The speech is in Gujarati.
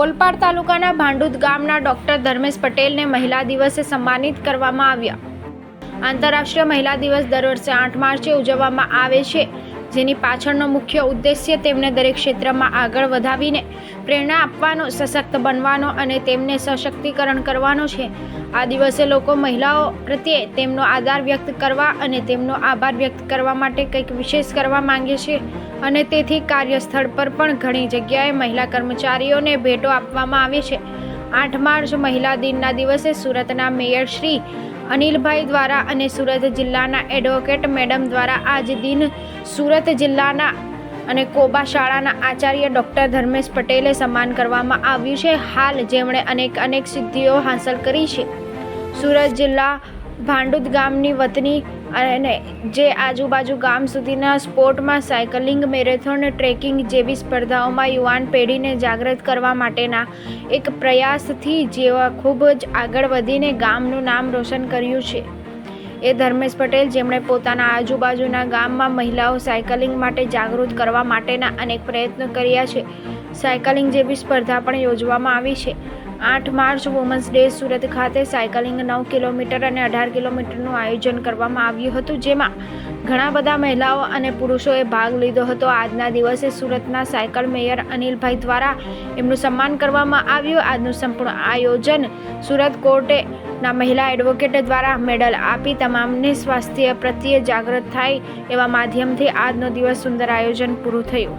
ઓલપાડ તાલુકાના ભાંડુદ ગામના ડોક્ટર ધર્મેશ પટેલને મહિલા દિવસે સન્માનિત કરવામાં આવ્યા. આંતરરાષ્ટ્રીય મહિલા દિવસ દર વર્ષે આઠ માર્ચે ઉજવવામાં આવે છે. જેની પાછળનો મુખ્ય ઉદ્દેશ્ય તેમને દરેક ક્ષેત્રમાં આગળ વધાવીને પ્રેરણા આપવાનો, સશક્ત બનવાનો અને તેમને સશક્તિકરણ કરવાનો છે. આ દિવસે લોકો મહિલાઓ પ્રત્યે તેમનો આધાર વ્યક્ત કરવા અને તેમનો આભાર વ્યક્ત કરવા માટે કંઈક વિશેષ કરવા માંગે છે અને તેથી કાર્યસ્થળ પર પણ ઘણી જગ્યાએ મહિલા કર્મચારીઓને ભેટો આપવામાં આવે છે. આઠ માર્ચ મહિલા દિનના દિવસે સુરતના મેયર શ્રી અનિલભાઈ દ્વારા અને સુરત જિલ્લાના એડવોકેટ મેડમ દ્વારા આજ દિન સુરત જિલ્લાના અને કોબા શાળાના આચાર્ય ડૉક્ટર ધર્મેશ પટેલે સન્માન કરવામાં આવ્યું છે. હાલ જેમણે અનેક અનેક સિદ્ધિઓ હાંસલ કરી છે. સુરત જિલ્લા ભાંડુદ ગામની વતની અને જે આજુબાજુ ગામ સુધીના સ્પોર્ટમાં સાયકલિંગ, મેરેથોન, ટ્રેકિંગ જેવી સ્પર્ધાઓમાં યુવાન પેઢીને જાગૃત કરવા માટેના એક પ્રયાસથી જેવા ખૂબ જ આગળ વધીને ગામનું નામ રોશન કર્યું છે. એ ધર્મેશ પટેલ જેમણે પોતાના આજુબાજુના ગામમાં મહિલાઓ સાયકલિંગ માટે જાગૃત કરવા માટેના અનેક પ્રયત્નો કર્યા છે. સાયકલિંગ જેવી સ્પર્ધા પણ યોજવામાં આવી છે. આઠ માર્ચ વુમન્સ ડે સુરત ખાતે સાયકલિંગ નવ કિલોમીટર અને અઢાર કિલોમીટરનું આયોજન કરવામાં આવ્યું હતું, જેમાં ઘણા બધા મહિલાઓ અને પુરુષોએ ભાગ લીધો હતો. આજના દિવસે સુરતના સાયકલ મેયર અનિલભાઈ દ્વારા એમનું સન્માન કરવામાં આવ્યું. આજનું સંપૂર્ણ આયોજન સુરત કોર્ટે ના મહિલા એડવોકેટ દ્વારા મેડલ આપી તમામને સ્વાસ્થ્ય પ્રત્યે જાગૃત થાય એવા માધ્યમથી આજનો દિવસ સુંદર આયોજન પૂરું થયું.